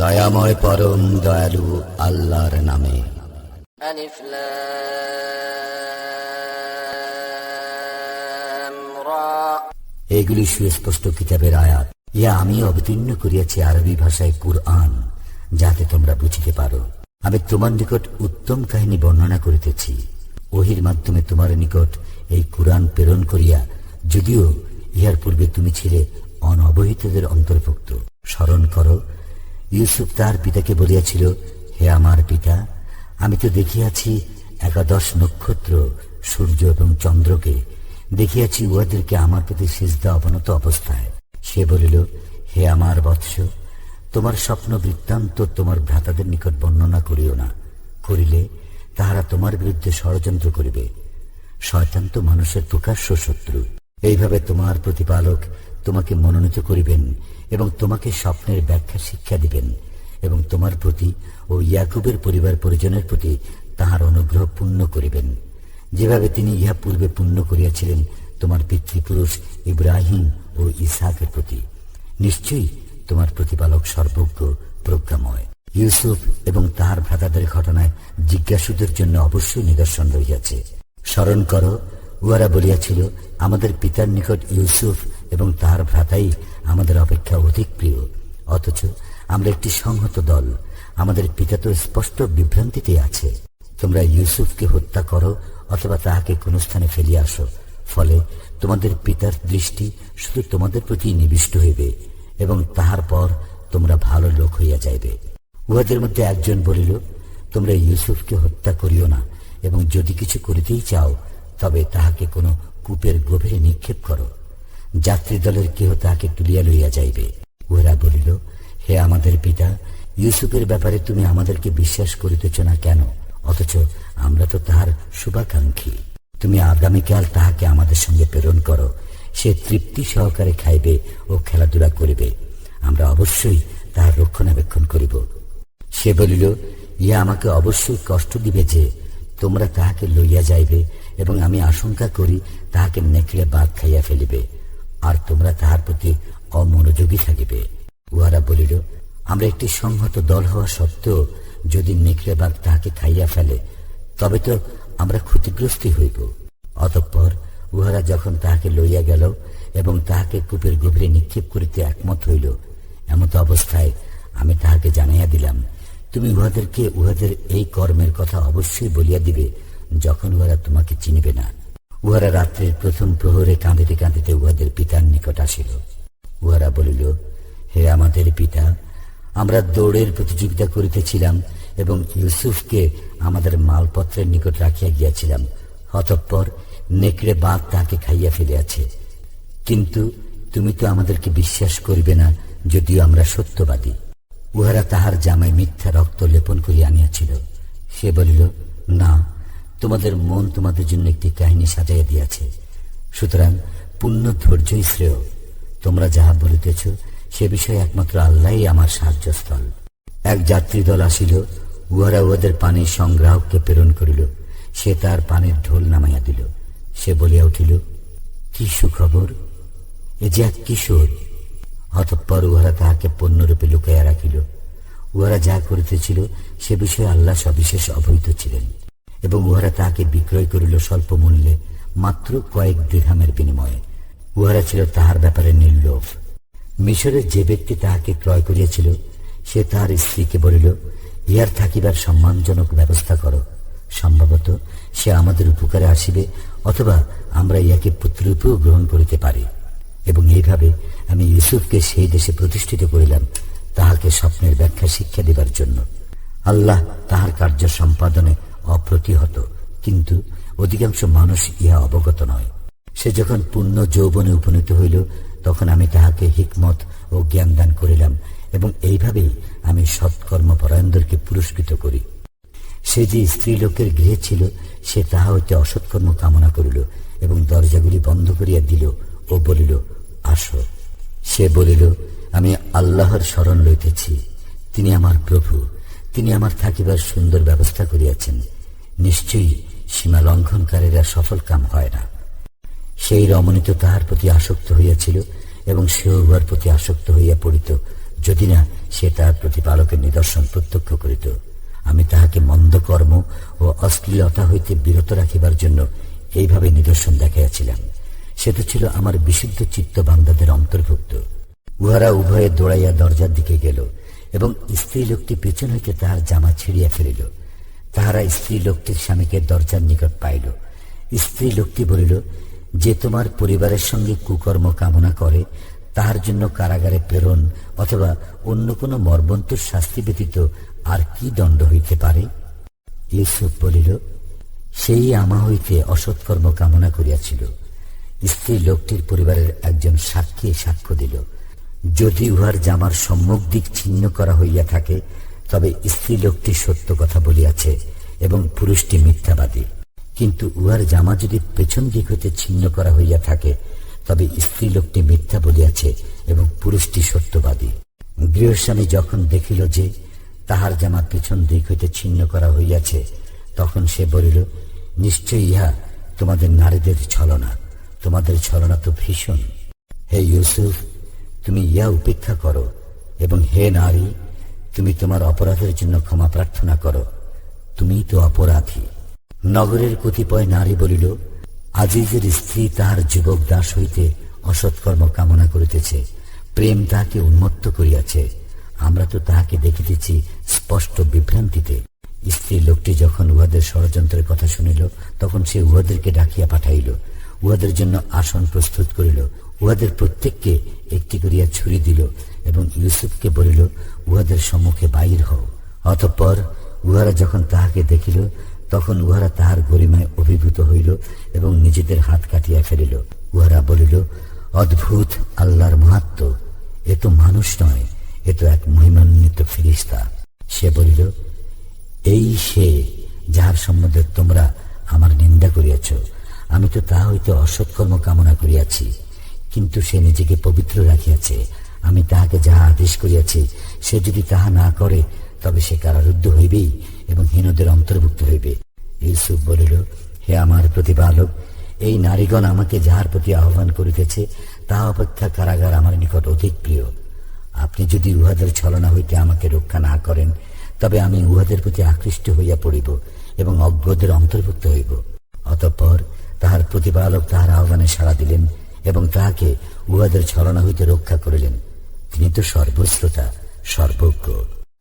দয়াময় পরম দয়ালু আল্লাহর নামে। এগুলি সুস্পষ্ট কিতাবের আয়াত। ইয়া আমি অবতীর্ণ করিয়াছি আরবি ভাষায় কুরআন যাতে তোমরা বুঝিতে পারো। আমি তোমার নিকট উত্তম কাহিনী বর্ণনা করিতেছি। ওহির মাধ্যমে তোমার নিকট এই কুরআন প্রেরণ করিয়া যদিও ইহার পূর্বে তুমি ছিলে অনবহিতদের অন্তর্ভুক্ত। স্মরণ করো ইউসুফ তার পিতাকে বলিয়াছিল, হে আমার পিতা, আমি তো দেখিয়াছি একাদশ নক্ষত্র, সূর্য এবং চন্দ্রকে। দেখিয়াছি উহাদেরকে আমার প্রতি সিজদা অবনত অবস্থায়। সে বলিল, হে আমার বৎস, তোমার স্বপ্ন বৃত্তান্ত তোমার ভ্রাতাদের নিকট বর্ণনা করিও না। করিলে তাহারা তোমার বিরুদ্ধে ষড়যন্ত্র করিবে। শয়তান তো মানুষের প্রকাশ্য শত্রু। এইভাবে তোমার প্রতিপালক তোমাকে মনোনীত করিবেন এবং তোমাকে স্বপ্নের ব্যাখ্যা শিক্ষা দিবেন এবং তোমার প্রতি ও ইয়াকুবের পরিবার পরিজনের প্রতি তাহার অনুগ্রহ পূর্ণ করিবেন। যেভাবে তিনি ইহা পূর্বে পূর্ণ করিয়াছিলেন, তোমার পিতৃপুরুষ ইব্রাহিম ও ইসাকের প্রতি। নিশ্চয়ই তোমার প্রতিপালক সর্বজ্ঞ, প্রজ্ঞাময়। ইউসুফ এবং তাহার ভ্রাতাদের ঘটনায় জিজ্ঞাসুদের জন্য অবশ্যই নিদর্শন রহিয়াছে। স্মরণ করো, উহারা বলিয়াছিল, আমাদের পিতার নিকট ইউসুফ এবং তাহার ভ্রাতাই আমাদের অপেক্ষা অধিক প্রিয়। অথচ আমরা একটি সংহত দল। আমাদের পিতা তো স্পষ্ট বিভ্রান্তিতে আছে। তোমরা ইউসুফকে হত্যা করো অথবা তাহাকে কোন স্থানে ফেলিয়া আসো। ফলে তোমাদের পিতার দৃষ্টি শুধু তোমাদের প্রতি নিবিষ্ট হইবে এবং তাহার পর তোমরা ভালো লোক হইয়া যাইবে। উহাদের মধ্যে একজন বলিল, তোমরা ইউসুফকে হত্যা করিও না এবং যদি কিছু করিতেই চাও, তবে তাহাকে কোনো কূপের গভীরে নিক্ষেপ করো। যাত্রী দলের কেহ তাহাকে তুলিয়া লইয়া যাইবে। ওরা বলিল, হে আমাদের পিতা, ইউসুফের ব্যাপারে তুমি আমাদেরকে বিশ্বাস করিতেছ না কেন? অথচ আমরা তো তাহার শুভাকাঙ্ক্ষী। তুমি আগামীকাল তাহাকে আমাদের সঙ্গে প্রেরণ করো। সে তৃপ্তি সহকারে খাইবে ও খেলাধুলা করিবে। আমরা অবশ্যই তাহার রক্ষণাবেক্ষণ করিব। সে বলিল ইয়া আমাকে অবশ্যই কষ্ট দিবে যে তোমরা তাহাকে লইয়া যাইবে এবং আমি আশঙ্কা করি তাহাকে নেকড়ে বাঘ খাইয়া ফেলিবে। আর তোমরা তাহার প্রতি অমনোযোগী থাকিবে। উহারা বলিল, আমরা একটি সংহত দল হওয়া সত্ত্বেও যদি নেকড়ে বাঘ তাহাকে খাইয়া ফেলে, তবে তো আমরা ক্ষতিগ্রস্তই হইব। অতঃপর উহারা যখন তাহাকে লইয়া গেল এবং তাহাকে কূপের গভীরে নিক্ষেপ করিতে একমত হইল, এমত অবস্থায় আমি তাহাকে জানাইয়া দিলাম, তুমি উহাদেরকে উহাদের এই কর্মের কথা অবশ্যই বলিয়া দিবে, যখন উহারা তোমাকে চিনিবে না। উহারা রাত্রের প্রথম প্রহরে কাঁদিতে কাঁদিতে উহাদের পিতার নিকট আসিল। উহারা বলিল, হে আমাদের পিতা, আমরা দৌড়ের প্রতিযোগিতা করিতেছিলাম এবং ইউসুফকে আমাদের মালপত্রের নিকট রাখিয়া গিয়াছিলাম। অতঃপর নেকড়ে বাঘ তাহাকে খাইয়া ফেলিয়াছে। কিন্তু তুমি তো আমাদেরকে বিশ্বাস করিবে না, যদিও আমরা সত্যবাদী। উহারা তাহার জামায় মিথ্যা রক্ত লেপন করিয়া আনিয়াছিল। সে বলিল, না তোমাদের মন তোমাদের জন্য একটি কাহিনী সাজাইয়া দিয়াছে। সুতরাং পূর্ণ ধৈর্যই শ্রেয়। তোমরা যাহা বলিতেছ, সে বিষয়ে একমাত্র আল্লাহই আমার সাহায্যস্থল। এক যাত্রী দল আসিল, উহারা উহাদের পানির সংগ্রাহককে প্রেরণ করিল। সে তার পানির ঢোল নামাইয়া দিল। সে বলিয়া উঠিল, কি সুখবর? এ যে এক কিশোর। অতঃপর উহারা তাহাকে পণ্যরূপে লুকাইয়া রাখিল। উহারা যা করিতেছিল, সে বিষয়ে আল্লাহ সবিশেষ অবহিত ছিলেন। এবং উহারা তাহাকে বিক্রয় করিল স্বল্প মূল্যে, মাত্র কয়েক দীর্হামের বিনিময়ে। উহারা ছিল তাহার ব্যাপারে নির্লোভ। মিশরের যে ব্যক্তি তাহাকে ক্রয় করিয়াছিল, সে তাহার স্ত্রীকে বলিল ইহার থাকিবার সম্মানজনক ব্যবস্থা করো। সম্ভবত সে আমাদের উপকারে আসিবে, অথবা আমরা ইহাকে পুত্ররূপেও গ্রহণ করিতে পারি। এবং এইভাবে আমি ইউসুফকে সেই দেশে প্রতিষ্ঠিত করিলাম, তাহাকে স্বপ্নের ব্যাখ্যা শিক্ষা দেবার জন্য। আল্লাহ তাহার কার্য সম্পাদনে অপ্রতিহত। কিন্তু অধিকাংশ মানুষ ইহা অবগত নয়। সে যখন পূর্ণ যৌবনে উপনীত হইল, তখন আমি তাহাকে হিকমত ও জ্ঞান দান করিলাম এবং এইভাবেই আমি সৎকর্মপরায়ণদেরকে পুরস্কৃত করি। সে যে স্ত্রীলোকের গৃহে ছিল, সে তাহা হইতে অসৎকর্ম কামনা করিল এবং দরজাগুলি বন্ধ করিয়া দিল ও বলিল, আসো। সে বলিল, আমি আল্লাহর স্মরণ লইতেছি। তিনি আমার প্রভু। তিনি আমার থাকিবার সুন্দর ব্যবস্থা করিয়াছেন। নিশ্চয়ই সীমা লঙ্ঘনকারীরা সফল কাম হয় না। সেই রমণী তো তাহার প্রতি আসক্ত হইয়াছিল এবং সেও উহার প্রতি আসক্ত হইয়া পড়িত, যদি না সে তার প্রতিপালকের নিদর্শন প্রত্যক্ষ করিত। আমি তাহাকে মন্দ কর্ম ও অশ্লীলতা হইতে বিরত রাখিবার জন্য এইভাবে নিদর্শন দেখাইয়াছিলাম। সে তো ছিল আমার বিশুদ্ধ চিত্ত বান্দাদের অন্তর্ভুক্ত। উহারা উভয়ে দৌড়াইয়া দরজার দিকে গেল এবং স্ত্রী লোকটি পেছন হইতে তাহার জামা ছিঁড়িয়া ফেলিল। তাহারা স্ত্রী লোকটির স্বামীকে দরজার নিকট পাইল। স্ত্রী লোকটি বলিল, যে তোমার পরিবারের সঙ্গে কুকর্ম কামনা করে, তাহার জন্য কারাগারে প্রেরণ অথবা অন্য কোনো মর্মন্তুর শাস্তি ব্যতীত আর কি দণ্ড হইতে পারে? ইউসুফ বলিল, সেই আমা হইতে অসৎকর্ম কামনা করিয়াছিল। স্ত্রী লোকটির পরিবারের একজন সাক্ষী সাক্ষ্য দিল। যদি উহার জামার সম্মুখ দিক ছিন্ন করা হইয়া থাকে তবে স্ত্রী লোকটি সত্য কথা বলিয়াছে এবং পুরুষটি মিথ্যাবাদী। কিন্তু উহার জামা যদি পেছন দিক হইতে ছিন্ন করা হইয়া থাকে, তবে স্ত্রী লোকটি মিথ্যা বলিয়াছে এবং পুরুষটি সত্যবাদী। গৃহস্বামী যখন দেখিল যে তাহার জামা পিছন দিক হইতে ছিন্ন করা হইয়াছে, তখন সে বলিল, নিশ্চয় ইহা তোমাদের নারীদের ছলনা। তোমাদের ছলনা তো ভীষণ। হে ইউসুফ, তুমি ইয়া উপেক্ষা করো এবং হে নারী তুমি তোমার অপরাধের জন্য ক্ষমা প্রার্থনা করো। তুমি তো অপরাধী। নগরের কতিপয় নারী বলিল, আজিজের স্ত্রী তাহার যুবক দাস হইতে অসৎকর্ম কামনা করিতেছে। প্রেম তাহাকে উন্মত্ত করিয়াছে। আমরা তো তাহাকে দেখিতেছি স্পষ্ট বিভ্রান্তিতে। স্ত্রী লোকটি যখন উহাদের ষড়যন্ত্রের কথা শুনিল, তখন সে উহাদেরকে ডাকিয়া পাঠাইল। উহাদের জন্য আসন প্রস্তুত করিল। উহাদের প্রত্যেককে একটি করিয়া ছুরি দিল এবং ইউসুফকে বলিল উহাদের সম্মুখে বাহির হও। অতঃপর উহারা যখন তাহাকে দেখিল, তখন উহারা তাহার গরিমায় অভিভূত হইল এবং নিজেদের হাত কাটিয়া ফেলিল। উহারা বলিল, অদ্ভুত, আল্লাহর মাহাত্ম। এ তো মানুষ নয়, এ তো এক মহিমান্বিত ফিরিস্তা। সে বলিল, এই সে যাহার সম্বন্ধে তোমরা আমার নিন্দা করিয়াছ, আমি তো তাহা হইতে অসৎকর্ম কামনা করিয়াছি। কিন্তু সে নিজেকে পবিত্র রাখিয়াছে, আমি তাহাকে যাহা আদেশ করিয়াছি সে যদি তাহা না করে, তবে সে কারারুদ্ধ হইবেই এবং হীনদের অন্তর্ভুক্ত হইবে। ইউসুফ বলিল, হে আমার প্রতিপালক, এই নারীগণ আমাকে যাহার প্রতি আহ্বান করিতেছে তাহা অপেক্ষা কারাগার আমার নিকট অধিক প্রিয়। আপনি যদি উহাদের ছলনা হইতে আমাকে রক্ষা না করেন, তবে আমি উহাদের প্রতি আকৃষ্ট হইয়া পড়িব এবং অজ্ঞদের অন্তর্ভুক্ত হইব। অতঃপর তাহার প্রতিপালক তাহার আহ্বানে সাড়া দিলেন এবং তাহাকে উহাদের ছলনা হইতে রক্ষা করিলেন। তিনি তো সর্বশ্রোতা। সর্বজ্ঞ।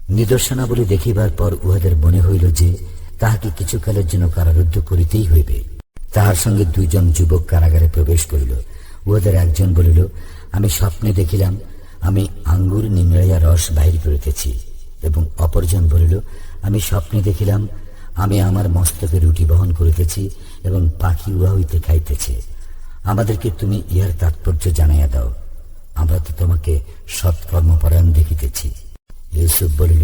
নিদর্শনাবলী দেখিবার পর উহাদের মনে হইল যে, তাহাকে কিছুকালের জন্য কারারুদ্ধ করিতেই হইবে। তাহার সঙ্গে দুইজন যুবক কারাগারে প্রবেশ করিল। উহাদের একজন বলিল, আমি স্বপ্নে দেখিলাম, আমি আঙ্গুর নিংড়াইয়া রস বাহির করিতেছি। এবং অপরজন বলিল, আমি স্বপ্নে দেখিলাম, আমি আমার মস্তকে রুটি বহন করিতেছি এবং পাখি উহা হইতে খাইতেছে। আমাদেরকে তুমি ইহার তাৎপর্য জানাইয়া দাও। আমরা তো তোমাকে সৎকর্মপরায়ণ দেখিতেছি। ইউসুফ বলিল,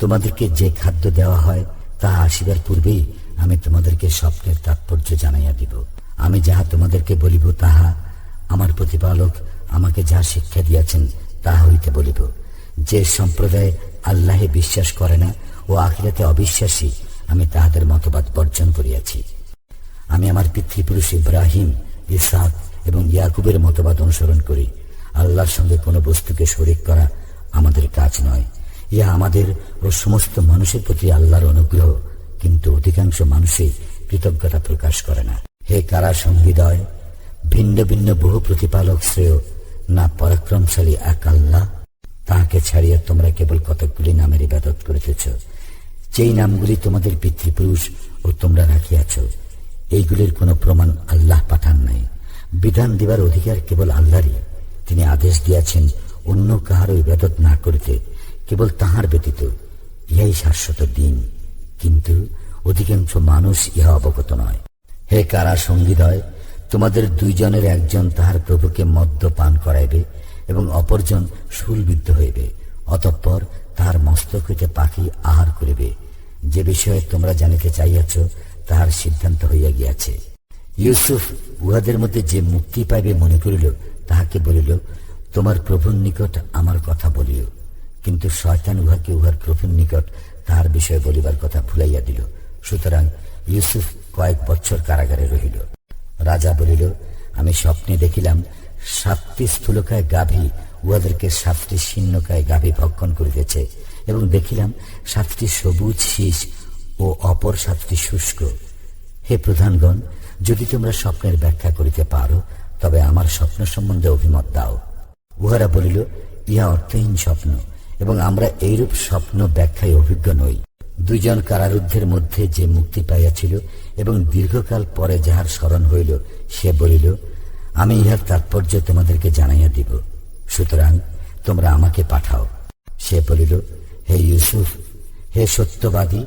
তোমাদেরকে যে খাদ্য দেওয়া হয় তাহা আসিবার পূর্বেই আমি তোমাদেরকে স্বপ্নের তাৎপর্য জানাইয়া দিব। আমি যাহা তোমাদেরকে বলিব, তাহা আমার প্রতিপালক আমাকে যা শিক্ষা দিয়াছেন তাহা হইতে বলিব। যে সম্প্রদায় আল্লাহে বিশ্বাস করে না ও আখিরাতে অবিশ্বাসী, আমি তাহাদের মতবাদ বর্জন করিয়াছি। আমি আমার পিতৃপুরুষ ইব্রাহিম ইসাক এবং ইয়াকুবের মতবাদ অনুসরণ করি। আল্লাহর সঙ্গে কোনো বস্তুকে শরিক করা আমাদের কাজ নয়। ইহা আমাদের ও সমস্ত মানুষের প্রতি আল্লাহর অনুগ্রহ, কিন্তু অধিকাংশ মানুষই কৃতজ্ঞতা প্রকাশ করে না। হে কারা সঙ্গীদয় ভিন্ন ভিন্ন বহু প্রতিপালক শ্রেয়, না পরাক্রমশালী এক আল্লাহ? তাহাকে ছাড়িয়া তোমরা কেবল কতকগুলি নামের ইবাদত করিতেছ, যেই নামগুলি তোমাদের পিতৃপুরুষ ও তোমরা রাখিয়াছ। এইগুলির কোনো প্রমাণ আল্লাহ পাঠান নাই। বিধান দিবার অধিকার কেবল আল্লাহরই। তিনি আদেশ দিয়াছেন অন্য কাহারও ইবাদত না করিতে, কেবল তাহার ব্যতীত ইহাই শাশ্বত দিন। কিন্তু অধিকাংশ মানুষ ইহা অবগত নয়। হে কারা সঙ্গীদয়, তোমাদের দুইজনের একজন তাহার প্রভুকে মদ্য পান করাইবে এবং অপরজন শুলবিদ্ধ হইবে, অতঃপর তাহার মস্তক হইতে পাখি আহার করিবে। যে বিষয়ে তোমরা জানিতে চাইয়াছ তাহার সিদ্ধান্ত হইয়া গিয়াছে। ইউসুফ উহাদের মধ্যে যে মুক্তি পাইবে মনে করিল তাহাকে বলিল, তোমার প্রভুর নিকট আমার কথা বলিও। কিন্তু শয়তান উহাকে উহার প্রভুর নিকট তাহার বিষয়ে বলিবার কথা ভুলাইয়া দিল। সুতরাং ইউসুফ কয়েক বছর কারাগারে রহিল। রাজা বলিল, আমি স্বপ্নে দেখিলাম সাতটি স্থূলকায় গাভী উহাদেরকে সাতটি শীর্ণকায় গাভী ভক্ষণ করিতেছে এবং দেখিলাম সাতটি সবুজ শীষ ও অপর সাতটি শুষ্ক। হে প্রধানগণ, যদি তোমরা স্বপ্নের ব্যাখ্যা করিতে পারো তবে আমার স্বপ্ন সম্বন্ধে অভিমত দাও। উহারা বলিল, ইহা অর্থহীন স্বপ্ন, এবং আমরা এইরূপ স্বপ্ন ব্যাখ্যায় অভিজ্ঞ নই। দুইজন কারারুদ্ধের মধ্যে যে মুক্তি পাইয়াছিল এবং দীর্ঘকাল পরে যাহার স্মরণ হইল, সে বলিল, আমি ইহার তাৎপর্য তোমাদেরকে জানাইয়া দিব। সুতরাং তোমরা আমাকে পাঠাও। সে বলিল, হে ইউসুফ, হে সত্যবাদী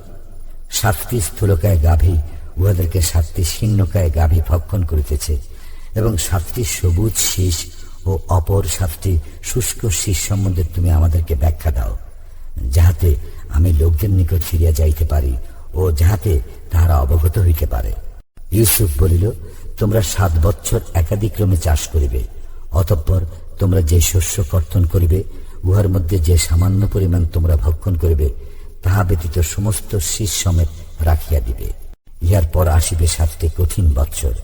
সাতটি স্থূলকায় গাভী, উহাদেরকে সাতটি শীর্ণকায় গাভী ভক্ষণ করিতেছে। এবং সাতটি সবুজ শীষ ও অপর সাতটি শুষ্ক শীষ সম্বন্ধে তুমি আমাদেরকে ব্যাখ্যা দাও, যাহাতে আমি লোকদের নিকট ফিরিয়া যাইতে পারি ও যাহাতে তাহারা অবগত হইতে পারে। ইউসুফ বলিল, তোমরা সাত বৎসর একাধিক্রমে চাষ করিবে, অতঃপর তোমরা যে শস্য কর্তন করিবে, উহার মধ্যে যে সামান্য পরিমাণ তোমরা ভক্ষণ করিবে, তাহা ব্যতীত সমস্ত শীষ সমেত রাখিয়া দিবে। ইহার পর আসিবে সাতটি কঠিন বৎসর।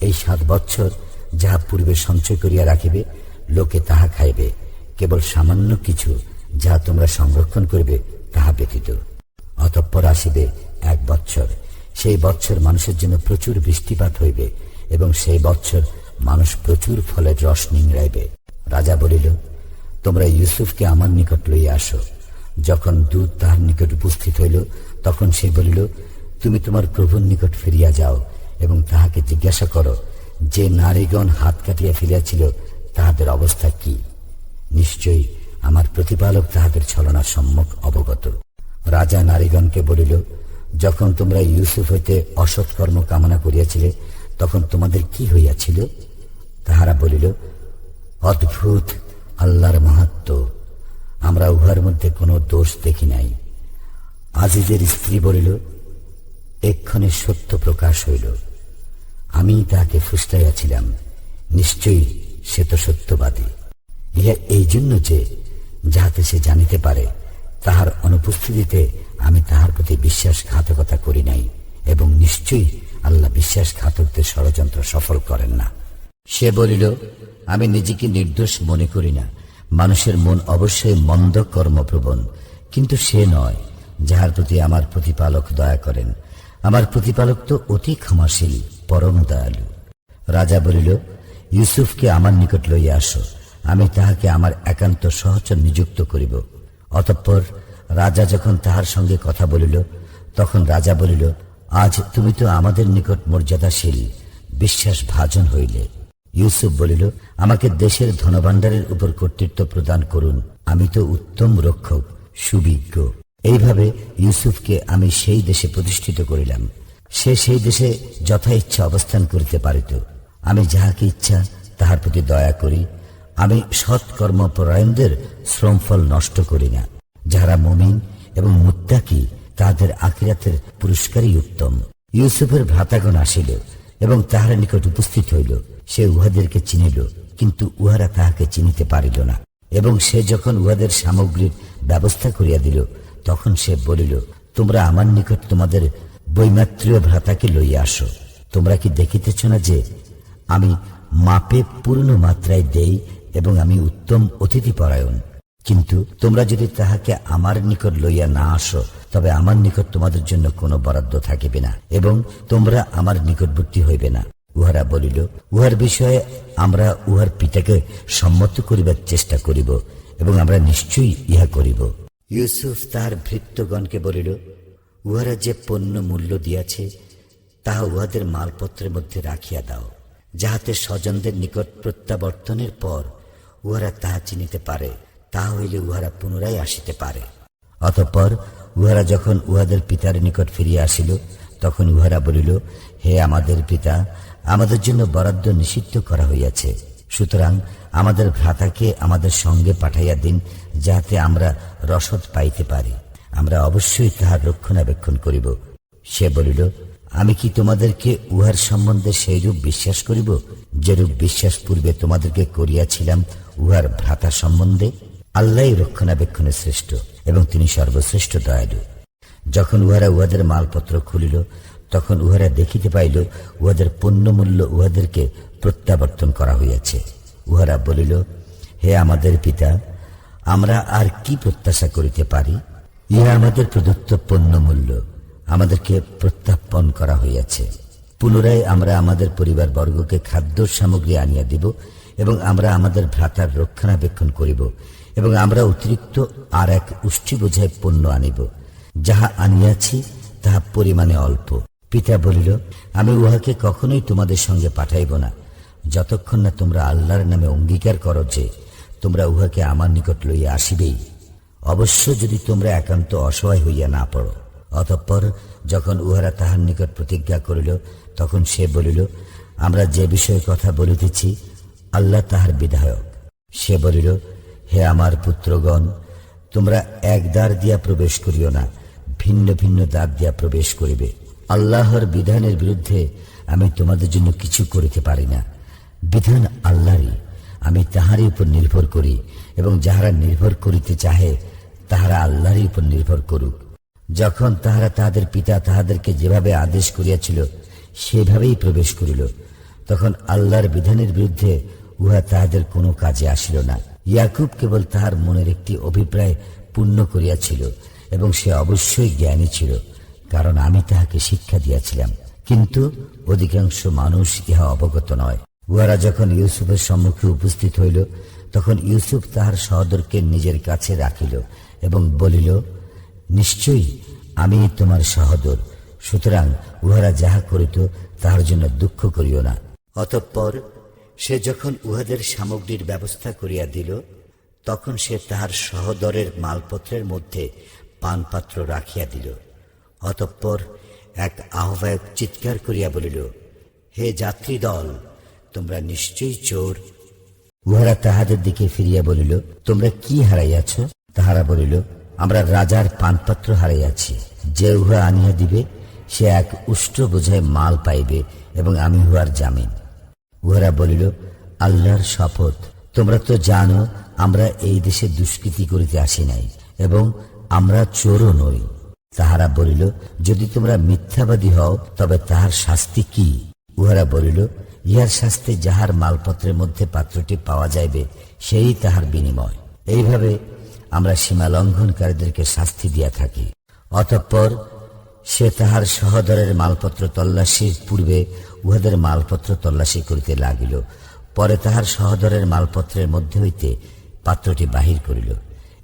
এই সাত বৎসর যাহা পূর্বে সঞ্চয় করিয়া রাখিবে, লোকে তাহা খাইবে। কেবল সামান্য কিছু যাহা তোমরা সংরক্ষণ করিবে, তাহা ব্যতীত। অতঃপর আসিবে এক বৎসর। সেই বৎসর মানুষের জন্য প্রচুর বৃষ্টিপাত হইবে এবং সেই বৎসর মানুষ প্রচুর ফলের রস নিংড়াইবে। রাজা বলিল, তোমরা ইউসুফকে আমার নিকট লইয়া আসো। যখন দূত তাহার নিকট উপস্থিত হইল, তখন সে বলিল, তুমি তোমার প্রভুর নিকট ফিরিয়া যাও। এবং তাহাকে জিজ্ঞাসা করো, যে নারীগণ হাত কাটিয়া ফিরিয়াছিল, তাহাদের অবস্থা কি? নিশ্চয়ই আমার প্রতিপালক তাহাদের ছলনার সম্মুখ অবগত। রাজা নারীগণকে বলিল, যখন তোমরা ইউসুফ হইতে অসৎকর্ম কামনা করিয়াছিলে, তখন তোমাদের কি হইয়াছিল? তাহারা বলিল, অদ্ভুত, আল্লাহর মাহাত্ম। আমরা উহার মধ্যে কোনো দোষ দেখি নাই। আজিজের স্ত্রী বলিল এক্ষণে সত্য প্রকাশ হইল। আমি তাহাকে ফুসলাইয়াছিলাম নিশ্চয়ই সে তো সত্যবাদী। ইহা এই জন্য যে, যাহাতে সে জানিতে পারে, তাহার অনুপস্থিতিতে আমি তাহার প্রতি বিশ্বাসঘাতকতা করি নাই এবং নিশ্চয়ই আল্লাহ বিশ্বাসঘাতকদের ষড়যন্ত্র সফল করেন না। সে বলিল, আমি নিজেকে নির্দোষ মনে করি না। মানুষের মন অবশ্যই মন্দ কর্মপ্রবণ, কিন্তু সে নয়, যাহার প্রতি আমার প্রতিপালক দয়া করেন। আমার প্রতিপালক তো অতি ক্ষমাশীল পরম দয়ালু রাজা বলিল, ইউসুফকে আমার নিকট লইয়া আসো, আমি তাহাকে আমার একান্ত সহচর নিযুক্ত করিব। অতঃপর রাজা যখন তাহার সঙ্গে কথা বলিল, তখন রাজা বলিল, আজ তুমি তো আমাদের নিকট মর্যাদাশীল বিশ্বাস ভাজন হইলে। ইউসুফ বলিল, আমাকে দেশের ধনভাণ্ডারের উপর কর্তৃত্ব প্রদান করুন, আমি তো উত্তম রক্ষক, সুবিজ্ঞ। এইভাবে ইউসুফকে আমি সেই দেশে প্রতিষ্ঠিত করিলাম। সে সেই দেশে যথা ইচ্ছা অবস্থান করিতে পারিত। আমি যাহাকে ইচ্ছা তাহার প্রতি দয়া করি। আমি সৎকর্ম পরায়ণদের শ্রমফল নষ্ট করি না। যাহারা মমিন এবং মুত্তাকি, তাহাদের আকিরাতের পুরস্কারই উত্তম। ইউসুফের ভ্রাতাগণ আসিল এবং তাহার নিকট উপস্থিত হইল। সে উহাদেরকে চিনিল, কিন্তু উহারা তাহাকে চিনিতে পারিল না। এবং সে যখন উহাদের সামগ্রীর ব্যবস্থা করিয়া দিল তখন সে বলিল, তোমরা আমার নিকট তোমাদের বৈমাত্রীয় ভ্রাতাকে লইয়া আসো। তোমরা কি দেখিতেছ না যে আমি মাপে পূর্ণ মাত্রায় দেই এবং আমি উত্তম অতিথি পরায়ণ কিন্তু তোমরা যদি তাহাকে আমার নিকট লইয়া না আসো, তবে আমার নিকট তোমাদের জন্য কোনো বরাদ্দ থাকিবে না এবং তোমরা আমার নিকটবর্তী হইবে না। উহারা বলিল, উহার বিষয়ে আমরা উহার পিতাকে সম্মত করিবার চেষ্টা করিব এবং আমরা নিশ্চয়ই ইহা করিব। ইউসুফ তাহার ভৃত্যগণকে বলিল, উহারা যে পণ্য মূল্য দিয়াছে, তাহা উহাদের মালপত্রের মধ্যে রাখিয়া দাও, যাহাতে স্বজনদের নিকট প্রত্যাবর্তনের পর উহারা তাহা চিনিতে পারে তাহা হইলে উহারা পুনরায় আসিতে পারে। অতঃপর উহারা যখন উহাদের পিতার নিকট ফিরিয়া আসিল, তখন উহারা বলিল, হে আমাদের পিতা, আমাদের জন্য বরাদ্দ নিষিদ্ধ করা হইয়াছে। সুতরাং আমাদের ভ্রাতাকে আমাদের সঙ্গে পাঠাইয়া দিন, যাহাতে আমরা রসদ পাইতে পারি। আমরা অবশ্যই তাহার রক্ষণাবেক্ষণ করিব। সে বলিল, আমি কি তোমাদেরকে উহার সম্বন্ধে সেইরূপ বিশ্বাস করিব, যেরূপ বিশ্বাস পূর্বে তোমাদেরকে করিয়াছিলাম উহার ভ্রাতা সম্বন্ধে? আল্লাহ রক্ষণাবেক্ষণে শ্রেষ্ঠ, এবং তিনি সর্বশ্রেষ্ঠ দয়ালু। যখন উহারা উহাদের মালপত্র খুলিল, তখন উহারা দেখিতে পাইল, উহাদের পণ্যমূল্য উহাদেরকে প্রত্যাবর্তন করা হইয়াছে। উহারা বলিল, হে আমাদের পিতা, আমরা আর কি প্রত্যাশা করিতে পারি? ইহা আমাদের প্রদত্ত পণ্য মূল্য আমাদেরকে প্রত্যাপন করা হইয়াছে। পুনরায় আমরা আমাদের পরিবার বর্গকে খাদ্য সামগ্রী আনিয়া দিব এবং আমরা আমাদের ভ্রাতার রক্ষণাবেক্ষণ করিব এবং আমরা অতিরিক্ত আর এক উষ্টি বোঝায় পণ্য আনিব। যাহা আনিয়াছি, তাহা পরিমাণে অল্প। পিতা বলিল, আমি উহাকে কখনোই তোমাদের সঙ্গে পাঠাইব না। যতক্ষণ না তোমরা আল্লাহর নামে অঙ্গীকার করো যে তোমরা উহাকে আমার নিকট লইয়া আসিবেই, অবশ্য যদি তোমরা একান্ত অসহায় হইয়া না পড়ো। অতঃপর যখন উহারা তাহার নিকট প্রতিজ্ঞা করিল, তখন সে বলিল, আমরা যে বিষয়ে কথা বলিতেছি, আল্লাহ তাহার বিধায়ক। সে বলিল, হে আমার পুত্রগণ, তোমরা এক দ্বার দিয়া প্রবেশ করিও না, ভিন্ন ভিন্ন দ্বার দিয়া প্রবেশ করিবে। আল্লাহর বিধানের বিরুদ্ধে আমি তোমাদের জন্য কিছু করিতে পারি না। বিধান আল্লাহরই। আমি তাহারই উপর নির্ভর করি এবং যাহারা নির্ভর করিতে চাহে, তাহারা আল্লাহরই উপর নির্ভর করুক। যখন তাহারা তাহাদের পিতা তাহাদেরকে যেভাবে আদেশ করিয়াছিল, সেভাবেই প্রবেশ করিল। তখন আল্লাহর বিধানের বিরুদ্ধে উহা তাহাদের কোনো কাজে আসিল না। ইয়াকুব কেবল তাহার মনের একটি অভিপ্রায় পূর্ণ করিয়াছিল এবং সে অবশ্যই জ্ঞানী ছিল, কারণ আমি তাহাকে শিক্ষা দিয়াছিলাম। কিন্তু অধিকাংশ মানুষ ইহা অবগত নয়। উহারা যখন ইউসুফের সম্মুখে উপস্থিত হইল, তখন ইউসুফ তাহার সহদরকে নিজের কাছে রাখিল এবং বলিল, নিশ্চয়ই আমি তোমার সহদর, সুতরাং উহারা যাহা করিত তাহার জন্য দুঃখ করিও না। অতঃপর সে যখন উহাদের সামগ্রীর ব্যবস্থা করিয়া দিল, তখন সে তাহার সহদরের মালপত্রের মধ্যে পানপাত্র রাখিয়া দিল। অতঃপর এক আহ্বায়ক চিৎকার করিয়া বলিল, হে যাত্রী দল তোমরা নিশ্চয়ই চোর। উহারা তাহাদের দিকে ফিরিয়া বলিল, তোমরা কি হারাইয়াছ? তাহারা বলিল, আমরা রাজার পানপাত্র হারাইয়াছি। যে উহা আনিয়া দিবে, সে এক উষ্ট্র বোঝায় মাল পাইবে এবং আমি উহার জামিন। উহারা বলিল, আল্লাহর শপথ। তোমরা তো জানো, আমরা এই দেশে দুষ্কৃতি করিতে আসি নাই এবং আমরা চোরও নই। তাহারা বলিল, যদি তোমরা মিথ্যাবাদী হও, তবে তাহার শাস্তি কি? উহারা বলিল ইহার শাস্তি যাহার মালপত্রের মধ্যে পাত্রটি পাওয়া যাইবে, সেই তাহার বিনিময়। এইভাবে আমরা সীমা লঙ্ঘনকারীদেরকে শাস্তি দিয়া থাকি। অতঃপর সে তাহার সহদরের মালপত্র তল্লাশির পূর্বে উহাদের মালপত্র তল্লাশি করিতে লাগিল। পরে তাহার সহদরের মালপত্রের মধ্যে হইতে পাত্রটি বাহির করিল।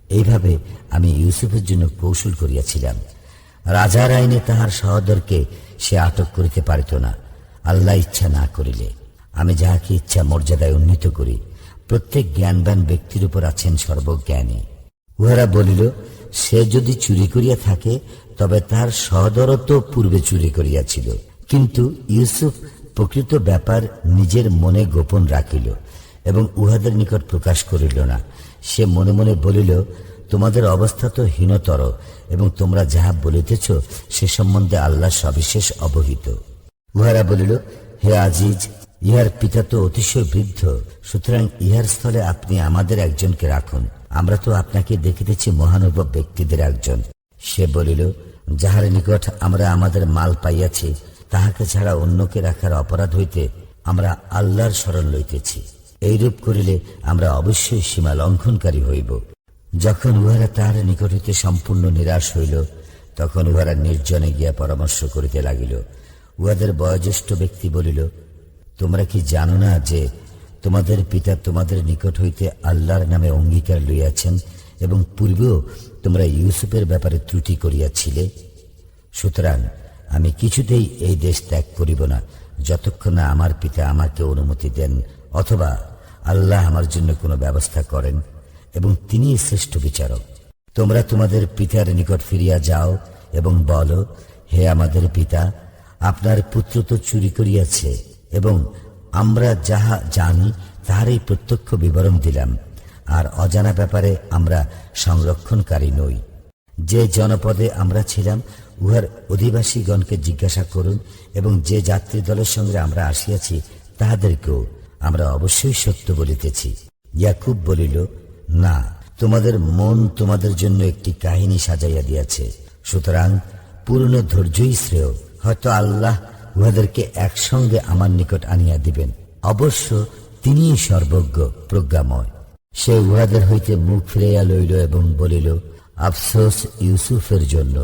এইভাবে আমি ইউসুফের জন্য কৌশল করিয়াছিলাম। রাজার আইনে তাহার সহদরকে সে আটক করিতে পারিত না। আল্লাহ ইচ্ছা না করিলে। আমি যাহাকে ইচ্ছা, মর্যাদায় উন্নীত করি। প্রত্যেক জ্ঞানবান ব্যক্তির উপর আছেন সর্বজ্ঞানী। উহারা বলিল, সে যদি চুরি করিয়া থাকে, তবে তার সহদরও তো পূর্বে চুরি করিয়াছিল। কিন্তু ইউসুফ প্রকৃত ব্যাপার নিজের মনে গোপন রাখিল এবং উহাদের নিকট প্রকাশ করিল না। সে মনে মনে বলিল, তোমাদের অবস্থা তো হীনতর এবং তোমরা যাহা বলিতেছ, সে সম্বন্ধে আল্লাহ সবিশেষ অবহিত। উহারা বলিল, হে আজিজ, ইহার পিতা তো অতিশয় বৃদ্ধ, সুতরাং ইহার স্থলে আপনি আমাদের একজনকে রাখুন। আমরা তো আপনাকে দেখিতেছি মহানুভব ব্যক্তিদের একজন। সে বলিল, যাহার নিকট আমরা আমাদের মাল পাইয়াছি, তাহাকে ছাড়া অন্যকে রাখার অপরাধ হইতে আমরা আল্লাহর স্মরণ লইতেছি। এইরূপ করিলে আমরা অবশ্যই সীমা লঙ্ঘনকারী হইব। যখন উহারা তাহার নিকট হইতে সম্পূর্ণ নিরাশ হইল, তখন উহারা নির্জনে গিয়া পরামর্শ করিতে লাগিল উহাদের বয়োজ্যেষ্ঠ ব্যক্তি বলিল, তোমরা কি জানো না যে তোমাদের পিতা তোমাদের নিকট হইতে আল্লাহর নামে অঙ্গীকার লইয়াছেন এবং পূর্বেও তোমরা ইউসুফের ব্যাপারে ত্রুটি করিয়াছিলে? সুতরাং আমি কিছুতেই এই দেশ ত্যাগ করিব না, যতক্ষণ না আমার পিতা আমাকে অনুমতি দেন অথবা আল্লাহ আমার জন্য কোনো ব্যবস্থা করেন এবং তিনি শ্রেষ্ঠ বিচারক। তোমরা তোমাদের পিতার নিকট ফিরিয়া যাও এবং বলো, হে আমাদের পিতা আপনার পুত্র তো চুরি করিয়াছে এবং আমরা যাহা জানি, তাহারই প্রত্যক্ষ বিবরণ দিলাম। আর অজানা ব্যাপারে আমরা সংরক্ষণকারী নই। যে জনপদে আমরা ছিলাম, উহার অধিবাসীগণকে জিজ্ঞাসা করুন এবং যে যাত্রী দলের সঙ্গে আমরা আসিয়াছি, তাহাদেরকেও আমরা অবশ্যই সত্য বলিতেছি। ইয়াকুব বলিল, না, তোমাদের মন তোমাদের জন্য একটি কাহিনী সাজাইয়া দিয়াছে। সুতরাং পূর্ণ ধৈর্যই শ্রেয়। হয়তো আল্লাহ উহাদেরকে একসঙ্গে আমার নিকট আনিয়া দিবেন। অবশ্য তিনিই সর্বজ্ঞ, প্রজ্ঞাময়। সে উহাদের হইতে মুখ ফিরাইয়া লইল এবং বলিল, আফসোস ইউসুফের জন্য।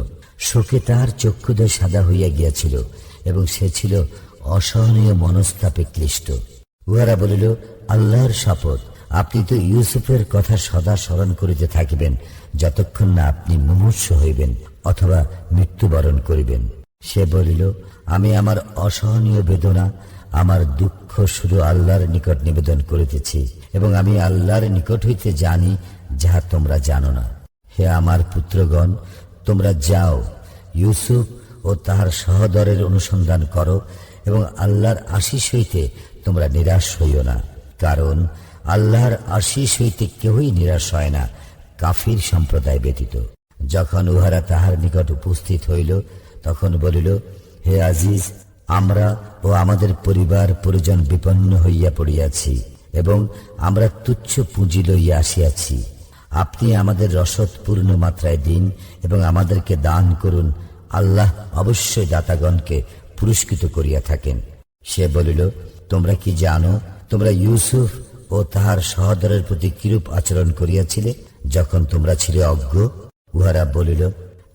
শোকে তাহার চক্ষুদয় সাদা হইয়া গিয়াছিল এবং সে ছিল অসহনীয় মনস্তাপে ক্লিষ্ট। উহারা বলিল, আল্লাহর শপথ। আপনি তো ইউসুফের কথা সদা স্মরণ করিতে থাকিবেন, যতক্ষণ না আপনি মুমূর্ষ হইবেন অথবা মৃত্যুবরণ করিবেন। সে বলিল, আমি আমার অসহনীয় বেদনা, আমার দুঃখ শুধু আল্লাহর নিকট নিবেদন করিতেছি এবং আমি আল্লাহর নিকট হইতে জানি যাহা তোমরা জানো না। হে আমার পুত্রগণ, তোমরা যাও, ইউসুফ ও তাহার সহদরের অনুসন্ধান করো এবং আল্লাহর আশিস হইতে তোমরা নিরাশ হইও না, কারণ আল্লাহর আশিস হইতে কেহই নিরাশ হয় না, কাফির সম্প্রদায় ব্যতীত। যখন উহারা তাহার নিকট উপস্থিত হইল তখন বলিল, হে আজিজ, আমরা ও আমাদের পরিবার পরিজন বিপন্ন হইয়া পড়িয়াছি এবং আমরা তুচ্ছ পুঁজি লইয়া আসিয়াছি। আপনি আমাদের রসদ পূর্ণ মাত্রায় দিন এবং আমাদেরকে দান করুন। আল্লাহ অবশ্যই দাতাগণকে পুরস্কৃত করিয়া থাকেন। সে বলিল, তোমরা কি জানো, তোমরা ইউসুফ ও তাহার সহদরের প্রতি কিরূপ আচরণ করিয়াছিলে যখন তোমরা ছিলে অজ্ঞ? উহারা বলিল,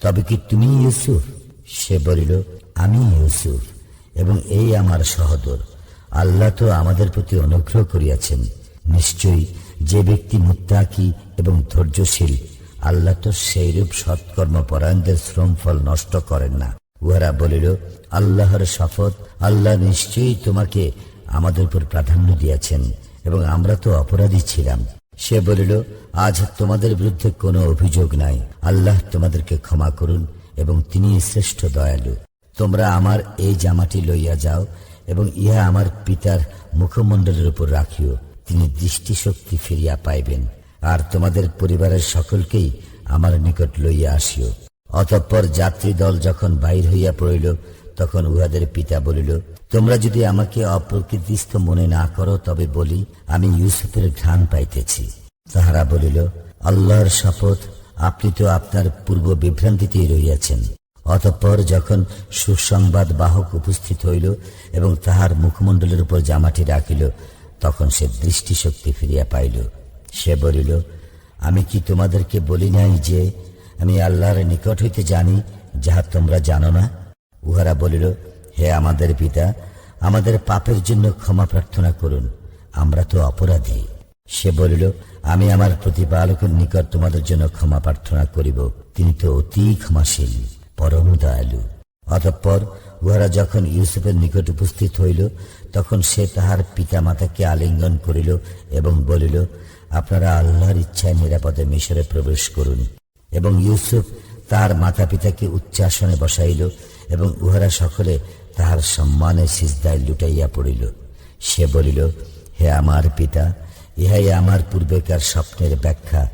তবে কি তুমি ইউসুফ? সে বলিল, আমি ইউসুফ এবং এই আমার সহদর। আল্লাহ তো আমাদের প্রতি অনুগ্রহ করিয়াছেন। নিশ্চয়ই যে ব্যক্তি মুত্তাকি এবং ধৈর্যশীল, আল্লাহ তো সেইরূপ সৎকর্ম পরায়ণদের শ্রমফল নষ্ট করেন না। উহারা বলিল, আল্লাহর শপথ, আল্লাহ নিশ্চয়ই তোমাকে আমাদের উপর প্রাধান্য দিয়েছেন এবং আমরা তো অপরাধী ছিলাম। সে বলিল, আজ তোমাদের বিরুদ্ধে কোনো অভিযোগ নাই। আল্লাহ তোমাদেরকে ক্ষমা করুন এবং তিনি শ্রেষ্ঠ দয়ালু। তোমরা আমার এই জামাটি লইয়া যাও এবং ইহা আমার পিতার মুখমণ্ডলের উপর রাখিও। তিনি দৃষ্টিশক্তি ফিরিয়া পাইবেন আর তোমাদের পরিবারের সকলকেই আমার নিকট লইয়া আসিও। অতঃপর যাত্রী দল যখন বাহির হইয়া পড়িল, তখন উহাদের পিতা বলিল, তোমরা যদি আমাকে অপ্রকৃতিস্থ মনে না করো, তবে বলি, আমি ইউসুফের ঘ্রাণ পাইতেছি। তাহারা বলিল, আল্লাহর শপথ আপনি তো আপনার পূর্ব বিভ্রান্তিতেই রইয়াছেন অতঃপর যখন সুসংবাদ বাহক উপস্থিত হইল এবং তাহার মুখমণ্ডলের উপর জামাটি রাখিল, তখন সে দৃষ্টিশক্তি ফিরিয়া পাইল। সে বলিল, আমি কি তোমাদেরকে বলি নাই যে আমি আল্লাহর নিকট হইতে জানি যাহা তোমরা জানো না? উহারা বলিল, হে আমাদের পিতা, আমাদের পাপের জন্য ক্ষমা প্রার্থনা করুন, আমরা তো অপরাধী। সে বলিল, আমি আমার প্রতিপালকের নিকট তোমাদের জন্য ক্ষমা প্রার্থনা করিব। তিনি তো অতি ক্ষমাশীল, পরম দয়ালু। অতঃপর উহারা যখন ইউসুফের নিকট উপস্থিত হইল, তখন সে তাহার পিতা মাতাকে আলিঙ্গন করিল এবং বলিল, আপনারা আল্লাহর ইচ্ছায় নিরাপদে মিশরে প্রবেশ করুন। এবং ইউসুফ তাহার মাতা পিতাকে উচ্চাসনে বসাইল এবং উহারা সকলে তাহার সম্মানে সিজদায় লুটাইয়া পড়িল। সে বলিল, হে আমার পিতা ইহাই আমার পূর্বেকার স্বপ্নের ব্যাখ্যা।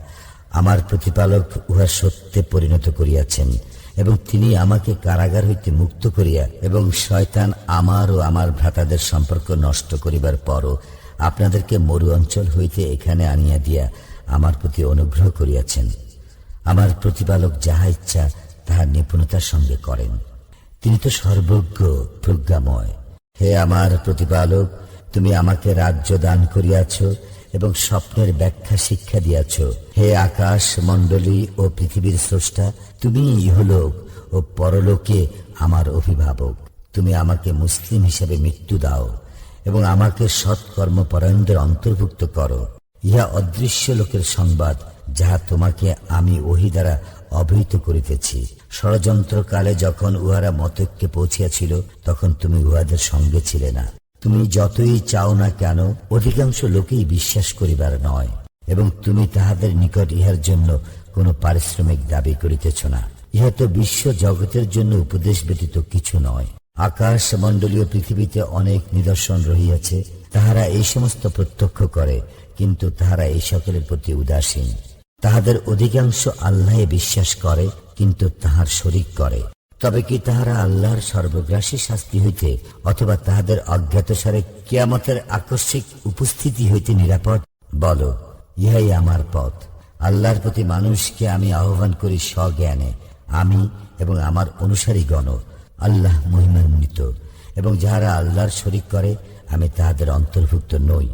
আমার প্রতিপালক উহা সত্যে পরিণত করিয়াছেন এবং তিনি আমাকে কারাগার হইতে মুক্ত করিয়া এবং শয়তান আমার ও আমার ভ্রাতাদের সম্পর্ক নষ্ট করিবার পরও আপনাদেরকে মরু অঞ্চল হইতে এখানে আনিয়া দিয়া আমার প্রতি অনুগ্রহ করিয়াছেন। আমার প্রতিপালক যাহা ইচ্ছা, তাহা নিপুণতার সঙ্গে করেন। তিনি তো সর্বজ্ঞ, প্রজ্ঞাময়। হে আমার প্রতিপালক, তুমি আমাকে রাজ্য দান করিয়াছ এবং স্বপ্নের ব্যাখ্যা শিক্ষা দিয়াছ। হে আকাশ মণ্ডলী ও পৃথিবীর স্রষ্টা, তুমি ইহলোক ও পরলোকে আমার অভিভাবক। তুমি আমাকে মুসলিম হিসেবে মৃত্যু দাও এবং আমাকে সৎকর্মপরায়ণদের অন্তর্ভুক্ত করো। ইহা অদৃশ্য লোকের সংবাদ, যাহা তোমাকে আমি ওহি দ্বারা অবহিত করিতেছি। ষড়যন্ত্রকালে যখন উহারা মতৈক্যে পৌঁছিয়াছিল, তখন তুমি উহাদের সঙ্গে ছিলে না। তুমি যতই চাও না কেন, অধিকাংশ লোকেই বিশ্বাস করিবার নয়, এবং তুমি তাহাদের নিকট ইহার জন্য কোনো পারিশ্রমিক দাবি করিতেছ না। ইহা তো বিশ্ব জগতের জন্য উপদেশ ব্যতীত কিছু নয়। আকাশ মণ্ডলীয় পৃথিবীতে অনেক নিদর্শন রহিয়াছে, তাহারা এই সমস্ত প্রত্যক্ষ করে, কিন্তু তাহারা এই সকলের প্রতি উদাসীন। তাহাদের অধিকাংশ আল্লাহে বিশ্বাস করে, কিন্তু তাহার শরিক করে। তবে কি তাহারা আল্লাহর সর্বগ্রাসী শাস্তি হইতে অথবা তাহাদের অজ্ঞাতসারে কিয়ামতের আকস্মিক উপস্থিতি হইতে নিরাপদ? বল, ইহাই আমার পথ। আল্লাহর প্রতি মানুষকে আমি আহ্বান করি স্বজ্ঞানে, আমি এবং আমার অনুসারীগণ, আল্লাহ মহিমান্বিত, এবং যাহারা আল্লাহর শরিক করে, আমি তাহাদের অন্তর্ভুক্ত নই।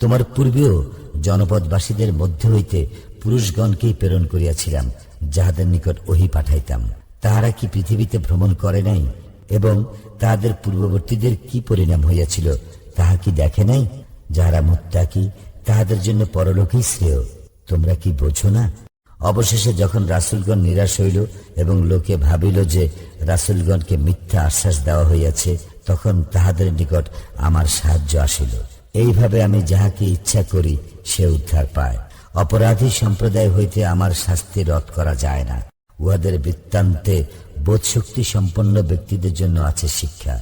তোমার পূর্বেও জনপদবাসীদের মধ্যে হইতে পুরুষগণকেই প্রেরণ করিয়াছিলাম, যাহাদের নিকট ওহি পাঠাইতাম। তাহারা কি পৃথিবীতে ভ্রমণ করে নাই? এবং তাহাদের পূর্ববর্তীদের কি পরিণাম হইয়াছিল, তাহা কি দেখে নাই? যাহারা মুত্তাকি, তাহাদের জন্য পরলোকেই শ্রেয়। তোমরা কি বোঝো না? অবশেষে যখন রাসুলগণ নিরাশ হইল এবং লোকে ভাবিল যে রাসুলগণকে মিথ্যা আশ্বাস দেওয়া হইয়াছে, তখন তাহাদের নিকট আমার সাহায্য আসিল। এইভাবে আমি যাহাকে ইচ্ছা করি, সে উদ্ধার পায়। অপরাধী সম্প্রদায় হইতে আমার শাস্তি রদ করা যায় না। উহাদের বৃত্তান্তে বোধশক্তি সম্পন্ন ব্যক্তিদের জন্য আছে শিক্ষা।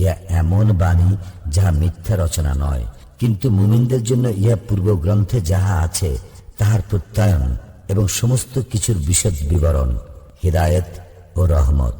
ইয়া এমন বাণী যাহা মিথ্যা রচনা নয়, কিন্তু মুমিনদের জন্য ইহা পূর্ব গ্রন্থে যাহা আছে, তাহার প্রত্যয়ন এবং সমস্ত কিছুর বিশদ বিবরণ, হৃদায়ত ও রহমত।